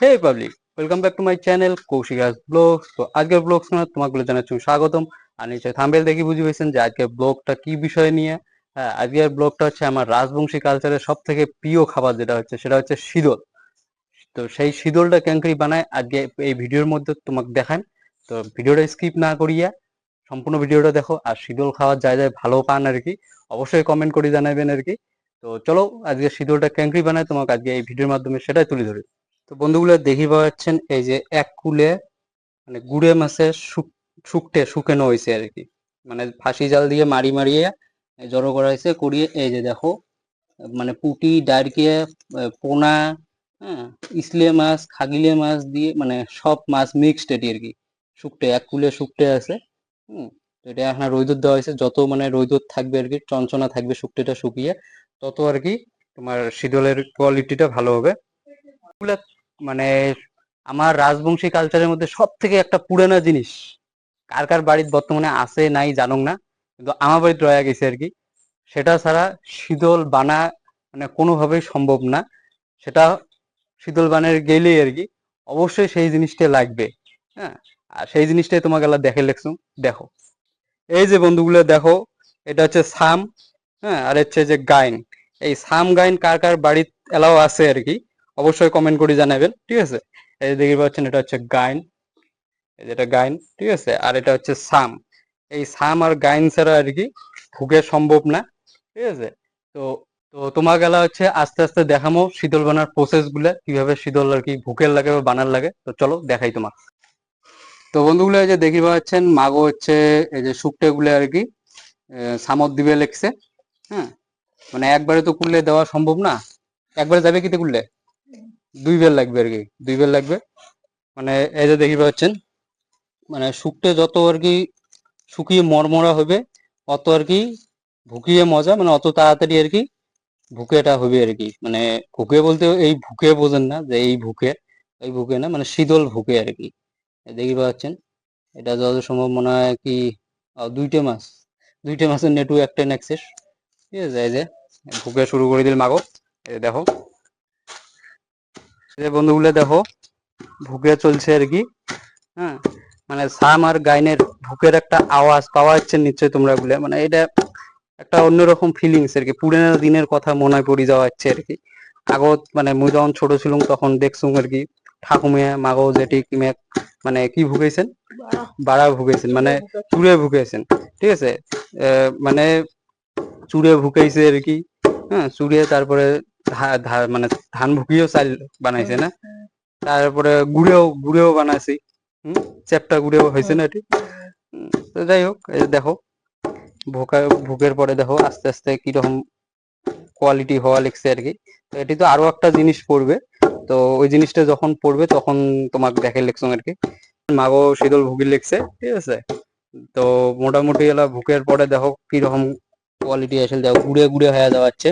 Hey public welcome back to my channel Kaushika's blog তো আজকের blog শোনা জানাচ্ছি স্বাগতম। আর নিশ্চয় থাম্বেল বুঝে পেয়েছেন যে আজকের ব্লগটা কি বিষয় নিয়ে। হ্যাঁ আজকের ব্লগটা হচ্ছে আমার রাজবংশী কালচারের সব থেকে প্রিয় খাবার যেটা হচ্ছে, সেটা হচ্ছে শীতল। তো সেই শীতলটা ক্যাঙ্করি বানায় আজকে এই ভিডিওর মধ্যে তোমাকে দেখান তো ভিডিওটা স্কিপ না করিয়া সম্পূর্ণ ভিডিওটা দেখো, আর শীতল খাওয়ার যায় যায় ভালো পান আর কি, অবশ্যই কমেন্ট করে জানাবেন আর কি। তো চলো, আজকে শীতলটা ক্যাঙ্করি বানায় তোমাকে আজকে এই ভিডিওর মাধ্যমে সেটাই তুলে ধরি। তো বন্ধুগুলো দেখি পাওয়া যাচ্ছেন এই যে এক কুলে মানে গুড়ে মাছের শুক- শুকটে শুকানো হয়েছে আর কি। মানে ফাঁসি জাল দিয়ে মারি মারিয়ে জড়ো করা হয়েছে করিয়ে, এই যে দেখো মানে পুটি ডারকিয়া পোনা হ্যাঁ ইসলে মাছ, খাগিলে মাছ দিয়ে মানে সব মাছ মিক্সড এটি আর কি শুকটে এক কুলে শুকটে আছে, হুম। এটা এখন রৈদুর দেওয়া হয়েছে যত মানে রৈদুর থাকবে আর কি, চঞ্চনা থাকবে শুকটেটা শুকিয়ে, তত আর কি তোমার শীতলের কোয়ালিটিটা ভালো হবে। মানে আমার রাজবংশী কালচারের মধ্যে সব থেকে একটা পুরানো জিনিস। কার কার বাড়ির বর্তমানে আছে, নাই জানুক না, কিন্তু আমার বাড়িতে রয়ে গেছে আর কি। সেটা ছাড়া শীতল বানা মানে কোনোভাবেই সম্ভব না। সেটা শীতল বানের গেলেই আর কি, অবশ্যই সেই জিনিসটা লাগবে হ্যাঁ? আর সেই জিনিসটাই তোমাকে দেখে লেখছু, দেখো। এই যে বন্ধুগুলো, দেখো, এটা হচ্ছে সাম হ্যাঁ? আর হচ্ছে যে গাইন। এই সাম গাইন কার কার বাড়িতে এলাও আছে আর কি অবশ্যই কমেন্ট করে জানাবেন, ঠিক আছে? এই যে দেখতে পাচ্ছেন, এটা হচ্ছে গাইন। যেটা গাইন, ঠিক আছে? আর এটা হচ্ছে সাম। এই সাম আর গাইন ছাড়া আর কি ভুগে সম্ভব না, ঠিক আছে? তো তো তোমার গেলা হচ্ছে আস্তে আস্তে দেখামো শীতল বানার প্রসেসগুলা, কীভাবে শীতল আর কি ভুকের লাগে বা বানার লাগে। তো চলো, দেখাই তোমার। তো বন্ধুগুলো, এই যে দেখি পাচ্ছেন, মাগো হচ্ছে এই যে শুকটে গুলো আর কি সামত দিবে লেখছে হ্যাঁ? মানে একবারে তো কুললে দেওয়া সম্ভব না। একবারে যাবে কিতে কুললে দুই বেল লাগবে আর কি, দুই বেল লাগবে। মানে এই যে দেখি পাচ্ছেন মানে শুকটে যত আর কি শুকিয়ে মরমরা হবে, অত আর কি ভুকিয়ে মজা মানে অত তাড়াতাড়ি আর কি ভুকেটা হবে আর কি। মানে ভুকে বলতে এই ভুকে বোঝেন না যে এই ভুকে এই ভুকে না মানে শীতল ভুকে আর কি। দেখি পাচ্ছেন, এটা যত সম্ভব মনে হয় কি দুইটে মাস, দুইটে মাসের নেটু, একটা অ্যাক্সেস ঠিক আছে, এই যে, ভুকে শুরু করে দিল মাগো দেখো। বন্ধুগুলো দেখো ভুকে চলছে আর কি। হ্যাঁ মানে সাম আর গাইনের ভুকের একটা আওয়াজ পাওয়া যাচ্ছে নিশ্চয়ই তোমরা গুলো মানে এটা একটা অন্যরকম ফিলিংস আর কি। পুরানো দিনের কথা মনে পড়ে যাওয়া যাচ্ছে আর কি। আগত মানে মুই যখন ছোট ছিলাম, তখন দেখছুম আর কি ঠাকুমিয়া মাগো, জেঠি, কিমে মানে কি ভুগেছেন? বাড়া ভুগেছেন মানে চুড়ে ভুগেছেন, ঠিক আছে? মানে চুড়ে ভুকাইছে আর কি। হ্যাঁ চুড়ে, তারপরে মানে ধান ভুকিয়েও চাল বানাইছে না? তারপরে গুড়েও গুড়েও বানাইছি। হম? চ্যাপটা গুড়েও হয়েছে না এটি? তো যাই হোক, এই দেখো, ভোকা, ভুকের পরে দেখো, আস্তে আস্তে কীরকম কোয়ালিটি হওয়া লিখছে আর কি। এটি তো আরও একটা জিনিস পড়বে। তো ওই জিনিসটা যখন পড়বে, তখন তোমাকে দেখে লিখছো আর কি। মাগো শীতল ভুগি লিখছে ঠিক আছে? তো মোটামুটি এলা ভুকের পরে দেখো কীরকম কোয়ালিটি আসলে, দেখো, গুড়ে গুড়ে হয়ে যাওয়াচ্ছে।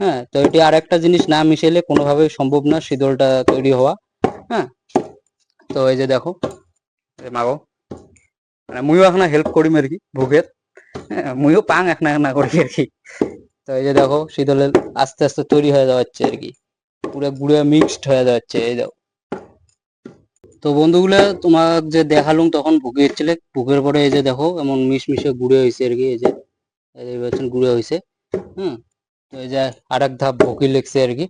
হ্যাঁ তো এটি আর একটা জিনিস না মিশেলে কোনোভাবেই সম্ভব না শীতলটা তৈরি হওয়া হ্যাঁ। তো এই যে দেখো মাগো। মানে মুইও এখন হেল্প করিম আর কি ভুকের হ্যাঁ মুইও পাং একনা একনা করি আর কি। তো এই যে দেখো, শীতলের আস্তে আস্তে তৈরি হয়ে যাচ্ছে আর কি। পুরো গুঁড়ে মিক্সড হয়ে যাচ্ছে, এই দেখো। তো বন্ধুগুলা, তোমার যে দেখালুম তখন ভুকে এসেছিলে ভুকের পরে এই যে দেখো, এমন মিশমিশে গুঁড়ে হয়েছে আর কি, এই যে, এই পাচ্ছেন গুঁড়ে হয়েছে হুম। তো এই যে আর এক ধাপ ভুকি লেগছে আর কি,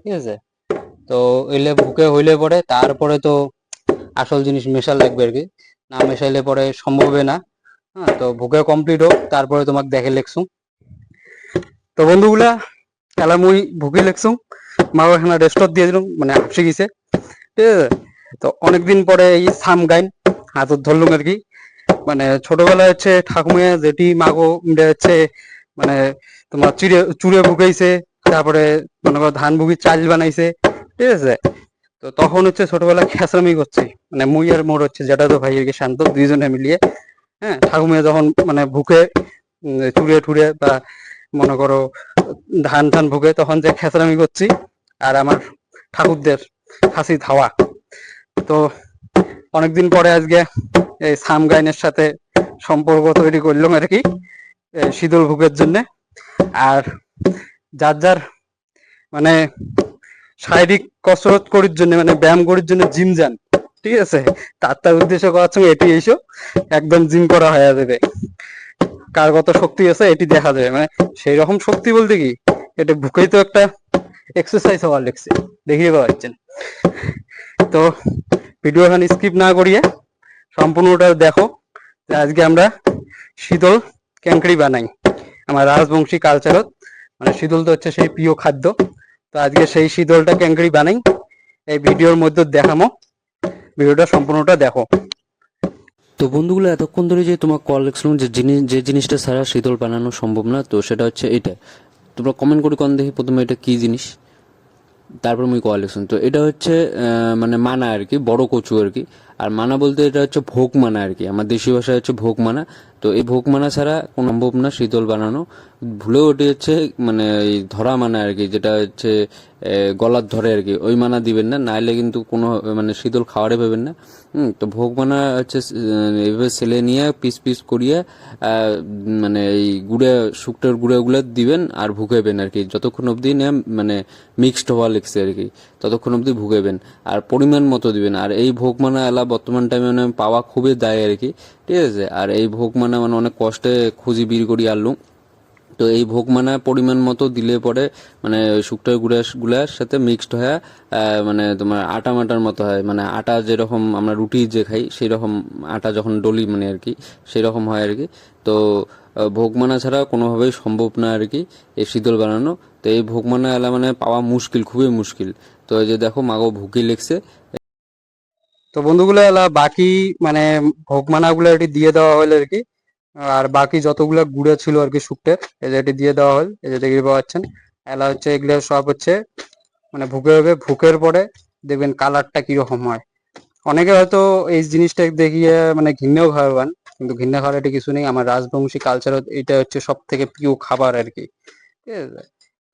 ঠিক আছে? তো এলে ভুকে হইলে পরে তারপরে তো আসল জিনিস মেশাল লাগবে আর কি। না মেশাইলে পরে সম্ভব না হ্যাঁ? তো ভুকে কমপ্লিট হোক, তারপরে তোমাকে দেখে লেখছুম তো বন্ধুগুলা খেলা মুই ভুকি লেখছুম মা এখানে দিয়ে দিলাম মানে হাফসে গেছে। ঠিক আছে? তো অনেকদিন পরে এই সাম গাইন হাতত ধরলুম আর কি। মানে ছোটবেলায় হচ্ছে ঠাকুমিয়া যেটি মাগো হচ্ছে মানে তোমার চিড়ে, চুড়ে ভুগাইছে, তারপরে মনে করো ধান ভুগি চাল বানাইছে, ঠিক আছে? তো তখন হচ্ছে ছোটবেলায় খেসরামি করছি। মানে মুই আর মোর হচ্ছে যেটা তো কি শান্ত, দুইজনে মিলিয়ে হ্যাঁ? ঠাকুমিয়া যখন মানে ভুকে চুড়ে টুড়ে বা মনে করো ধান টান ভুগে, তখন যে খেসরামি করছি, আর আমার ঠাকুরদের হাসি ধাওয়া। তো অনেকদিন পরে আজকে এই সাম গাইনের সাথে সম্পর্ক তৈরি করলাম আর কি শীতল ভুগের জন্য। আর যার যার মানে শারীরিক কসরত করির জন্য মানে ব্যায়াম করির জন্য জিম যান, ঠিক আছে? তার তার উদ্দেশ্য করার সঙ্গে এটি এসো, একদম জিম করা হয়ে যাবে। কার কত শক্তি আছে এটি দেখা যাবে। মানে সেই রকম শক্তি বলতে কি, এটা বুকেই তো একটা এক্সারসাইজ হওয়ার লেগছে, দেখিয়ে পাচ্ছেন তো ভিডিও এখন স্কিপ না করিয়ে সম্পূর্ণটা দেখো। আজকে আমরা শীতল ক্যাঙ্কড়ি বানাই। আমার রাজবংশী কালচারত মানে শীতল তো হচ্ছে সেই প্রিয় খাদ্য। তো আজকে সেই শীতলটা ক্যাঙ্কড়ি বানাই, এই ভিডিওর মধ্যে দেখামো। ভিডিওটা সম্পূর্ণটা দেখো। তো বন্ধুগুলো, এতক্ষণ ধরে যে তোমার কল দেখছিলাম যে জিনিস, যে জিনিসটা ছাড়া শীতল বানানো সম্ভব না, তো সেটা হচ্ছে এটা। তোমরা কমেন্ট করে কন দেখি প্রথমে এটা কি জিনিস, তারপর আমি কল তো এটা হচ্ছে মানে মানা আর কি, বড় কচু আর কি। আর মানা বলতে এটা হচ্ছে ভোগ মানা আর কি। আমার দেশি ভাষায় হচ্ছে ভোগ মানা। তো এই ভোগ মানা ছাড়া কোনো সম্ভব না শীতল বানানো। ভুলেও ওটি হচ্ছে মানে এই ধরা মানা আর কি, যেটা হচ্ছে গলার ধরে আর কি। ওই মানা দিবেন না, নাইলে কিন্তু কোনো মানে শীতল খাওয়ারে পাবেন না। তো ভোগ মানা হচ্ছে এভাবে সেলে নিয়ে পিস পিস করিয়ে মানে এই গুঁড়ে শুকটার গুঁড়োগুলো দিবেন আর ভুগাইবেন আর কি। যতক্ষণ অবধি না মানে মিক্সড হওয়া লিখছে আর কি। ততক্ষণ অবধি ভুগাইবেন আর পরিমাণ মতো দিবেন। আর এই ভোগ মানা এলা বর্তমান টাইমে মানে পাওয়া খুবই দায় আর কি। ঠিক আছে? আর এই ভোগ মানা মানে অনেক কষ্টে খুঁজি বির করি আনলুম। তো এই ভোগ মানা পরিমাণ মতো দিলে পরে মানে শুকটার গুঁড়া গুলার সাথে মিক্সড হয়ে মানে তোমার আটা মাটার মতো হয়। মানে আটা যেরকম আমরা রুটি যে খাই সেই রকম আটা যখন ডলি মানে আর কি সেই রকম হয় আর কি। তো আহ, ভোগ মানা ছাড়া কোনোভাবেই সম্ভব না আর কি এই শীতল বানানো। তো এই ভোগ মানা এলা মানে পাওয়া মুশকিল খুবই মুশকিল। তো এই যে দেখো মাগো ভুকি লেগছে তো বন্ধুগুলো, এলা বাকি মানে ভোগ মানাগুলো এটি দিয়ে দেওয়া হলো আর কি। আর বাকি যতগুলো গুঁড়ো ছিল আর কি শুকটের এই যে এটি দিয়ে দেওয়া হল। এই যে দেখতে পাচ্ছেন, এলা হচ্ছে, এগুলো সব হচ্ছে মানে ভুকে হবে। ভুকের পরে দেখবেন কালারটা কীরকম হয়। অনেকে হয়তো এই জিনিসটা দেখিয়ে মানে ঘৃণাও খাওয়ান কিন্তু ঘৃণা খাওয়ার এটা কিছু নেই। আমার রাজবংশী কালচারত এটা হচ্ছে সব থেকে প্রিয় খাবার আর কি। ঠিক আছে?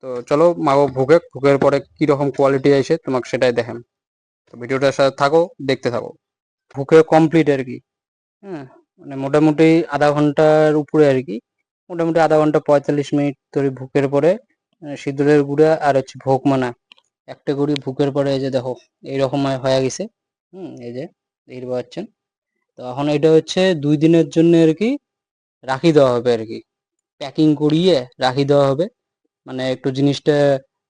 তো চলো মাগো ভুকে ভুকের পরে কীরকম কোয়ালিটি আসে তোমাকে সেটাই দেখেন তো ভিডিওটার সাথে থাকো, দেখতে থাকো। ভুকে কমপ্লিট আর কি হ্যাঁ? মানে মোটামুটি আধা ঘণ্টার উপরে আর কি, মোটামুটি আধা ঘণ্টা পঁয়তাল্লিশ মিনিট ধরে ভুকের পরে সিঁদুরের গুঁড়া আর হচ্ছে ভোগ মানা। একটা করি ভুকের পরে এই যে দেখো, এইরকম হয়ে গেছে, হুম, এই যে, দেখতে পাচ্ছেন? তো এখন এটা হচ্ছে দুই দিনের জন্য আর কি, রাখি দেওয়া হবে আর কি। প্যাকিং করিয়ে রাখি দেওয়া হবে। মানে একটু জিনিসটা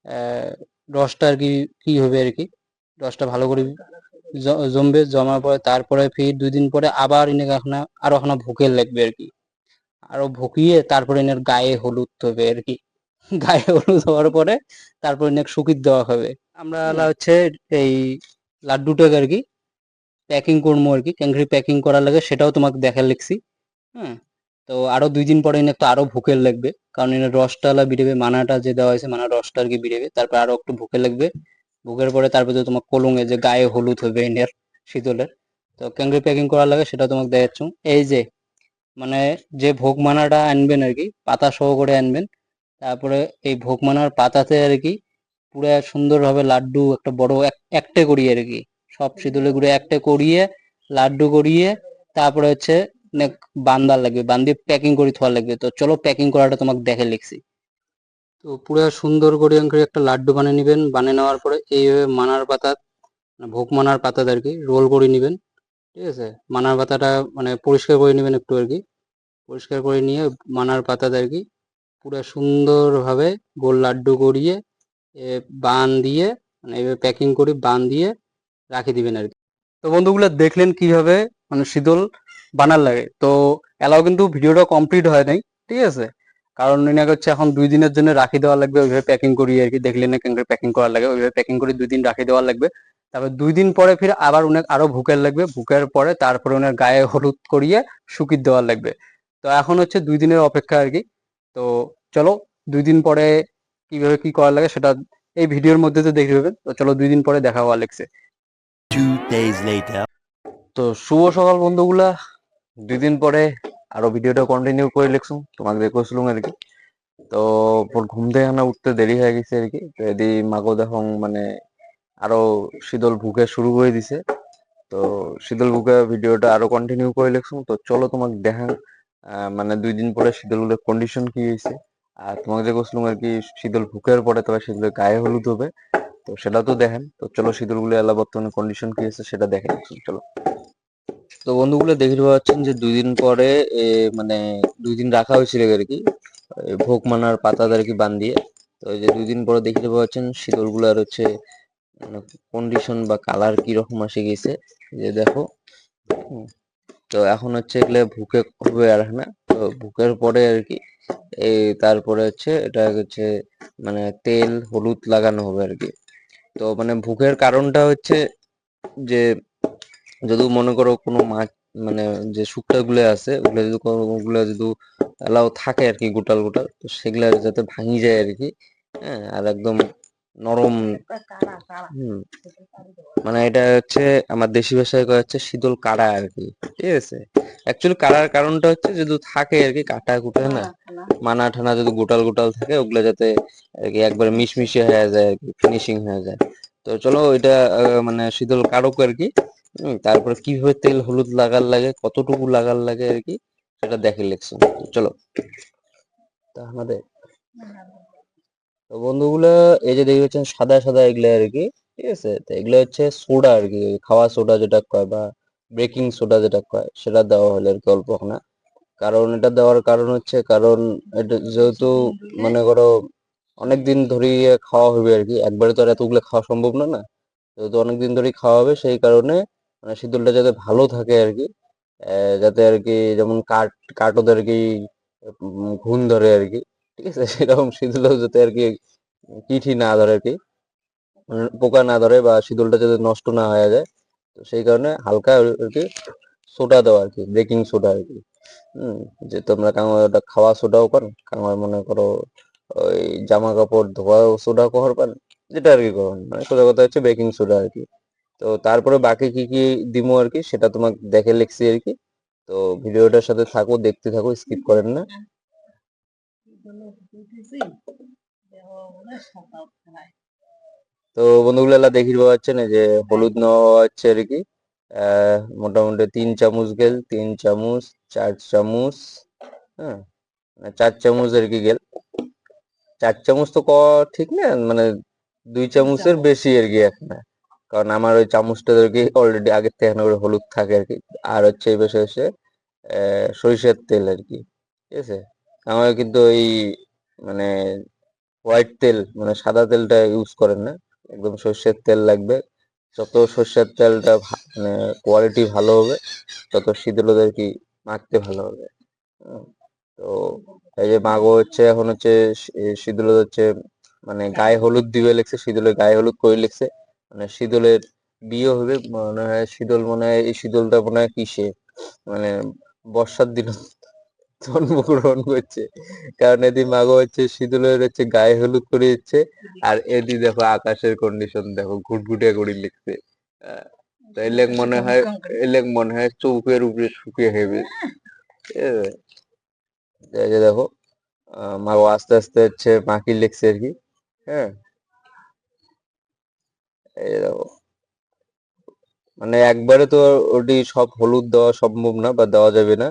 আহ, রসটা আর কি কি হবে আর কি? রসটা ভালো করে জমবে জমার পরে তারপরে ফির দুই দিন পরে আবার এনে এখানে আরও এখানে ভুকে লাগবে আর কি। আরও ভুকিয়ে তারপরে এনের গায়ে হলুদ হবে আর কি। গায়ে হলুদ হওয়ার পরে তারপরে এনে শুকিয়ে দেওয়া হবে। আমরা হচ্ছে এই লাড্ডুটাকে আর কি প্যাকিং করব আর কি। ক্যাঙ্করি প্যাকিং করার লাগে সেটাও তোমাকে দেখা লিখছি। হ্যাঁ তো আরও দুই দিন পরে তো আরও ভুকের লাগবে। কারণ এনে রসটা আলা বিড়েবে, মানাটা যে দেওয়া হয়েছে, মানা রসটা আর কি বিড়েবে, তারপর আরও একটু ভুকে লাগবে। ভুকের পরে তারপরে তো তোমার কলঙে যে গায়ে হলুদ হবে এনের শীতলের, তো ক্যাঙ্গরি প্যাকিং করার লাগে সেটা তোমাকে দেখাচ্ছ। এই যে মানে যে ভোগ মানাটা আনবেন আর কি, পাতা সহ করে আনবেন, তারপরে এই ভোগ মানার পাতাতে আর কি পুরো সুন্দরভাবে লাড্ডু একটা বড় এক- একটা করিয়ে আর কি। সব শীতলে গুঁড়ে একটা করিয়ে, লাড্ডু করিয়ে, তারপরে হচ্ছে অনেক বান্দার লাগবে বান্দিয়ে প্যাকিং করে থোয়া লাগবে। তো চলো প্যাকিং করাটা তোমাকে দেখে লিখছি। তো পুরো সুন্দর করে একটা লাড্ডু বানিয়ে নেবেন। বানিয়ে নেওয়ার পরে এইভাবে মানার পাতা মানে ভোগ মানার পাতা আর কি রোল করে নেবেন। ঠিক আছে? মানার পাতাটা মানে পরিষ্কার করে নেবেন একটু আর কি পরিষ্কার করে নিয়ে মানার পাতা আর কি পুরো সুন্দরভাবে গোল লাড্ডু করিয়ে বান দিয়ে মানে এইভাবে প্যাকিং করে বান দিয়ে রাখি দিবেন আর কি তো বন্ধুগুলো দেখলেন কীভাবে মানে শীতল বানার লাগে। তো এলাও কিন্তু ভিডিওটা কমপ্লিট হয় নাই ঠিক আছে? কারণ এনাকে হচ্ছে এখন দুই দিনের জন্য রাখি দেওয়া লাগবে ওইভাবে প্যাকিং করি আর কি দেখলেন না কেন প্যাকিং করা লাগে ওইভাবে প্যাকিং করে দুই দিন রাখি দেওয়া লাগবে। তারপর দুই দিন পরে ফির আবার অনেক আরও ভুকের লাগবে ভুকের পরে তারপরে ওনার গায়ে হলুদ করিয়ে শুকিয়ে দেওয়া লাগবে। তো এখন হচ্ছে দুই দিনের অপেক্ষা আর কি। তো চলো দুই দিন পরে কীভাবে কি করা লাগে সেটা এই ভিডিওর মধ্যে তো দেখে পাবেন। তো চলো দুই দিন পরে দেখা হওয়া লাগছে. তো শুভ সকাল বন্ধুগুলা। দুই দিন পরে আরও ভিডিওটা কন্টিনিউ করে লিখছুম তোমাকে আর কি তো পর ঘুম থেকে না উঠতে দেরি হয়ে গেছে আর কি তো এদি মাগো দেখং মানে আরও শীতল ভুকে শুরু করে দিছে। তো শীতল ভুকে ভিডিওটা আরও কন্টিনিউ করে লিখছুম তো চলো তোমাকে আহ, মানে দুই দিন পরে শীতল শীতলগুলোর কন্ডিশন কি হয়েছে আর তোমাকে যে করছিলাম আর কি শীতল ভুকের পরে তবে শীতলের গায়ে হলুদ হবে। তো সেটা তো দেখেন। তো চলো শীতলগুলো এলা বর্তমানে কন্ডিশন কি আছে সেটা দেখেন চলো। তো বন্ধুগুলো দেখতে পাচ্ছেন যে দুই দিন পরে মানে দুই দিন রাখা হয়েছিল আর কি ভোগ মানার পাতা আর কি বান্ধিয়ে। তো এই যে দুই দিন পরে দেখতে পাচ্ছেন আর হচ্ছে মানে কন্ডিশন বা কালার কি রকম আসে গেছে যে দেখো। তো এখন হচ্ছে এগুলো ভুকে হবে আর না, তো ভুকের পরে আর কি এই তারপরে হচ্ছে এটা হচ্ছে মানে তেল, হলুদ লাগানো হবে আর কি। তো মানে ভুকের কারণটা হচ্ছে যে যদি মনে করো কোনো মাছ মানে যে শুকটা গুলো আছে, ওগুলো যদি ওগুলো যদি এলাও থাকে আর কি গোটাল গোটাল, তো সেগুলা যাতে ভাঙি যায় আর কি হ্যাঁ আর একদম নরম মানে এটা হচ্ছে আমার দেশি ভাষায় কয়া হচ্ছে শীতল কাড়া আর কি ঠিক আছে? অ্যাকচুয়ালি কাড়ার কারণটা হচ্ছে যদি থাকে আর কি কাটা কুটা, না, মানা ঠানা যদি গোটাল গোটাল থাকে, ওগুলো যাতে আর কি একবার মিশমিশে হয়ে যায় আর কি ফিনিশিং হয়ে যায়। তো চলো এটা মানে শীতল কাড়ক আর কি হুম, তারপরে কীভাবে তেল হলুদ লাগার লাগে কতটুকু লাগার লাগে আর কি সেটা দেখে লিখছো। চলো। আমাদের তো বন্ধুগুলো এই যে পাচ্ছেন সাদা সাদা এগুলো আর কি ঠিক আছে? তো এগুলো হচ্ছে সোডা আর কি খাওয়া সোডা যেটা কয় বা বেকিং সোডা যেটা কয় সেটা দেওয়া হলো আর কি অল্প না কারণ এটা দেওয়ার কারণ হচ্ছে কারণ এটা যেহেতু মনে করো অনেক দিন ধরেই খাওয়া হবে আর কি একবারে তো আর এতগুলো খাওয়া সম্ভব না না যেহেতু অনেকদিন ধরেই খাওয়া হবে সেই কারণে মানে শীতলটা যাতে ভালো থাকে আর কি যাতে আর কি যেমন কাঠ, কাঠও আর কি ঘুণ ধরে আর কি ঠিক আছে? সেরকম শীতলও যাতে আর কি কিঠি না ধরে আর কি মানে পোকা না ধরে বা শীতলটা যাতে নষ্ট না হয়ে যায়, তো সেই কারণে হালকা আর কি সোডা দেওয়া আর কি বেকিং সোডা আর কি হম, যে তোমরা ওটা খাওয়া সোডাও পান কাঙাল মনে করো ওই জামা কাপড় ধোয়া সোডা কহর পান যেটা আর কি করো মানে সোজা কথা হচ্ছে বেকিং সোডা আর কি তো তারপরে বাকি কি কি দিমো আর কি, সেটা তোমাকে দেখে লিখছি আর কি। তো ভিডিওটার সাথে থাকো, দেখতে থাকো স্কিপ করেন না। তো বন্ধুগুলো দেখির পাচ্ছেন এই যে হলুদ নেওয়া হচ্ছে আর কি। মোটামুটি তিন চামচ গেল, তিন চামচ, চার চামচ হ্যাঁ মানে চার চামচ আর কি গেল। চার চামচ তো ক, ঠিক না? মানে দুই চামচের বেশি আর কি এখন। কারণ আমার ওই চামচটা কি অলরেডি আগের থেকে করে হলুদ থাকে আর কি। আর হচ্ছে এই বেশি হচ্ছে সরিষার তেল আর কি, ঠিক আছে? আমার কিন্তু ওই মানে হোয়াইট তেল মানে সাদা তেলটা ইউজ করেন না, একদম সর্ষের তেল লাগবে। যত সর্ষের তেলটা মানে কোয়ালিটি ভালো হবে, তত শীতল আর কি মাখতে ভালো হবে। তো এই যে মাগো হচ্ছে, এখন হচ্ছে শীতল হচ্ছে মানে গায়ে হলুদ দিবে লিখছে শীতলের গায়ে হলুদ করে লিখছে মানে শীতলের বিয়ে হবে, মনে হয় শীতল, মনে হয় এই শীতলটা মনে হয় কিসে? মানে বর্ষার দিন জন্মগ্রহণ করছে। কারণ এদি মাগো হচ্ছে, শীতলের হচ্ছে গায়ে হলুদ করে দিচ্ছে আর এদি দেখো আকাশের কন্ডিশন দেখো, ঘুটঘুটে করে লিখছে। এলেক মনে হয় এলেক মনে হয় চৌকের উপরে শুকিয়ে হেবে দেখো মাগো আস্তে আস্তে হচ্ছে মাকি লিখছে আর কি হ্যাঁ। এই দেখো মানে একবারে তো ওটি সব হলুদ দেওয়া সম্ভব না বা দেওয়া যাবে না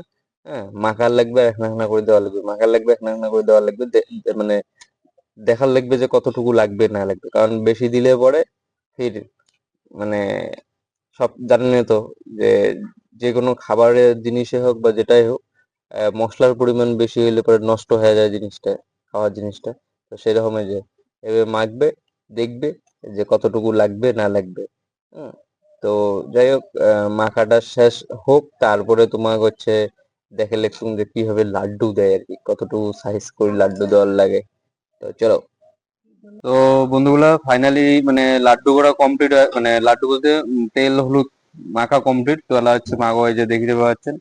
হ্যাঁ? মাখার লাগবে একনা একনা করে দেওয়া লাগবে। মাখার লাগবে একনা একনা করে দেওয়া লাগবে। মানে দেখার লাগবে যে কতটুকু লাগবে, না লাগবে। কারণ বেশি দিলে পরে ফির মানে সব জানেন তো যে যে কোনো খাবারের জিনিসে হোক বা যেটাই হোক মশলার পরিমাণ বেশি হলে পরে নষ্ট হয়ে যায় জিনিসটা, খাওয়ার জিনিসটা। তো সেরকমই যে, এভাবে মাখবে, দেখবে যে কতটুকু লাগবে, না লাগবে। তো যাই হোক মাখাটা শেষ হোক, তারপরে তোমার হচ্ছে দেখে লিখুন যে কীভাবে লাড্ডু দেয় আর কি, কতটুকু সাইজ করে লাড্ডু দেওয়ার লাগে। তো চলো। তো বন্ধুগুলা ফাইনালি মানে লাড্ডু করা কমপ্লিট মানে লাড্ডু বলতে তেল, হলুদ মাখা কমপ্লিট তোলা হচ্ছে মাগো এই যে দেখতে পাচ্ছেন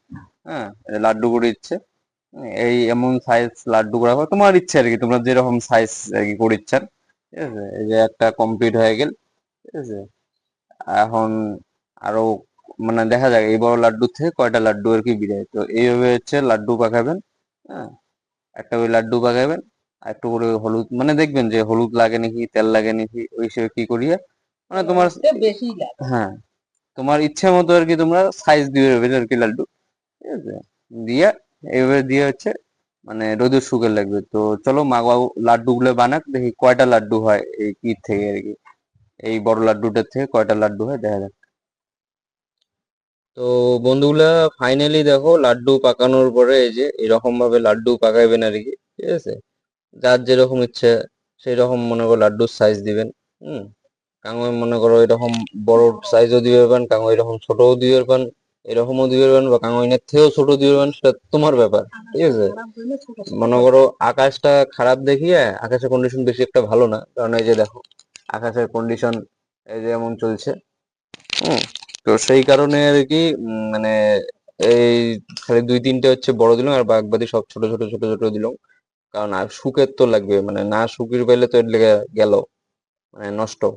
হ্যাঁ লাড্ডু করে দিচ্ছে। এই এমন সাইজ লাড্ডু করা হয়, তোমার ইচ্ছে আর কি, তোমরা যেরকম সাইজ আর কি করে ইচ্ছার ঠিক আছে? এই যে একটা কমপ্লিট হয়ে গেল ঠিক আছে? এখন আরও মানে দেখা যাক এই বড় লাড্ডু থেকে কয়টা লাড্ডু আর কি বিদায়? তো এইভাবে হচ্ছে লাড্ডু পাকাবেন হ্যাঁ? একটা করে লাড্ডু পাকাবেন আর একটু করে হলুদ মানে দেখবেন যে হলুদ লাগে নাকি তেল লাগে নাকি ওই হিসেবে কি করিয়া মানে তোমার বেশি হ্যাঁ তোমার ইচ্ছা মতো আর কি তোমরা সাইজ দিয়ে দেবে আর কি লাড্ডু ঠিক আছে? দিয়া এইভাবে দিয়ে হচ্ছে মানে রোদে শুকে লাগবে। তো চলো মা লাড্ডু গুলো বানাক, দেখি কয়টা লাড্ডু হয় এই ঈদ থেকে আর কি। এই বড় লাড্ডুটার থেকে কয়টা লাড্ডু হয় দেখা যাক। তো বন্ধুগুলা ফাইনালি দেখো লাড্ডু পাকানোর পরে এই যে এরকম ভাবে লাড্ডু পাকাইবেন আর কি, ঠিক আছে? যার যেরকম ইচ্ছে সেই রকম মনে করো লাড্ডুর সাইজ দিবেন, হুম? কাঙ্গো মনে করো এরকম বড় সাইজও দিবে পারেন কাঙ্গো এরকম ছোটও দিবে পারেন এরকমও দিবে পারেন বা কাঙ্গো থেকেও ছোট দিবে পারেন সেটা তোমার ব্যাপার ঠিক আছে? মনে করো আকাশটা খারাপ দেখিয়ে আকাশের কন্ডিশন বেশি একটা ভালো না কারণ এই যে দেখো আকাশের কন্ডিশন এই যে এমন চলছে হুম? তো সেই কারণে আর কি মানে এই খালি দুই তিনটে হচ্ছে বড় দিলাম আর বাদ বাকি সব ছোট ছোট ছোট ছোট দিলাম কারণ আর সুখের তো লাগবে মানে না সুখের পাইলে তো এর লেগে গেল মানে নষ্ট। হ্যাঁ,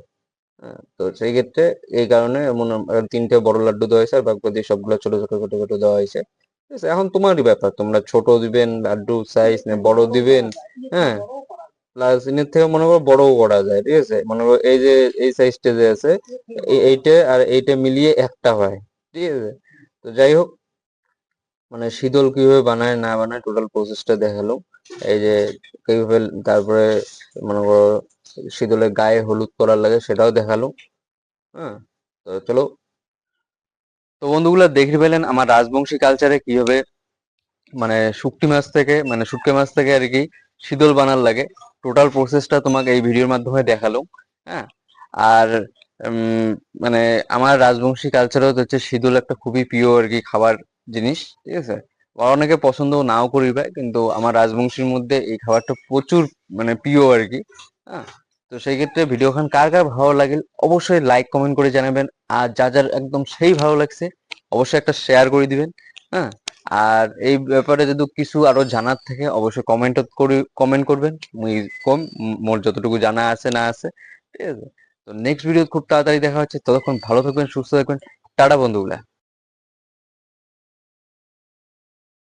তো সেই ক্ষেত্রে এই কারণে এমন তিনটে বড় লাড্ডু দেওয়া হয়েছে, আর বাকি সবগুলো ছোট ছোট ছোট ছোট দেওয়া হয়েছে। ঠিক আছে, এখন তোমারই ব্যাপার, তোমরা ছোট দিবেন, লাড্ডু সাইজ না বড় দিবেন হ্যাঁ? প্লাস এর থেকে মনে করো বড়ও করা যায়, ঠিক আছে? মনে করো এই যে, এই সাইজটা যে আছে, এই, এইটা আর এইটা মিলিয়ে একটা হয়, ঠিক আছে? তো যাই হোক মানে শীতল কীভাবে বানায়, না বানায় টোটাল প্রসেসটা দেখাল। এই যে কীভাবে তারপরে মনে করো শীতলের গায়ে হলুদ করার লাগে সেটাও দেখাল। হ্যাঁ তো চলো। তো বন্ধুগুলো দেখে পেলেন আমার রাজবংশী কালচারে কীভাবে মানে শুটকি মাছ থেকে মানে শুটকি মাছ থেকে আর কি শীতল বানার লাগে। টোটাল প্রসেসটা তোমাকে এই ভিডিওর মাধ্যমে দেখাল। হ্যাঁ আর মানে আমার রাজবংশী কালচারে হচ্ছে শীতল একটা খুবই প্রিয় আর কি খাবার জিনিস, ঠিক আছে? অনেকে পছন্দ নাও করিবে, কিন্তু আমার রাজবংশীর মধ্যে এই খাবারটা প্রচুর মানে প্রিয় আর কি। হ্যাঁ তো সেই ক্ষেত্রে ভিডিওখান কার কার ভালো লাগে, অবশ্যই লাইক কমেন্ট করে জানাবেন। আর যা যার একদম সেই ভালো লাগছে, অবশ্যই একটা শেয়ার করে দিবেন হ্যাঁ? আর এই ব্যাপারে যদি কিছু আরও জানার থাকে, অবশ্যই কমেন্ট করে কমেন্ট করবেন। কম মোর যতটুকু জানা আছে না আছে, ঠিক আছে? তো নেক্সট ভিডিও খুব তাড়াতাড়ি দেখা হচ্ছে। ততক্ষণ ভালো থাকবেন, সুস্থ থাকবেন। টাটা বন্ধুগুলা।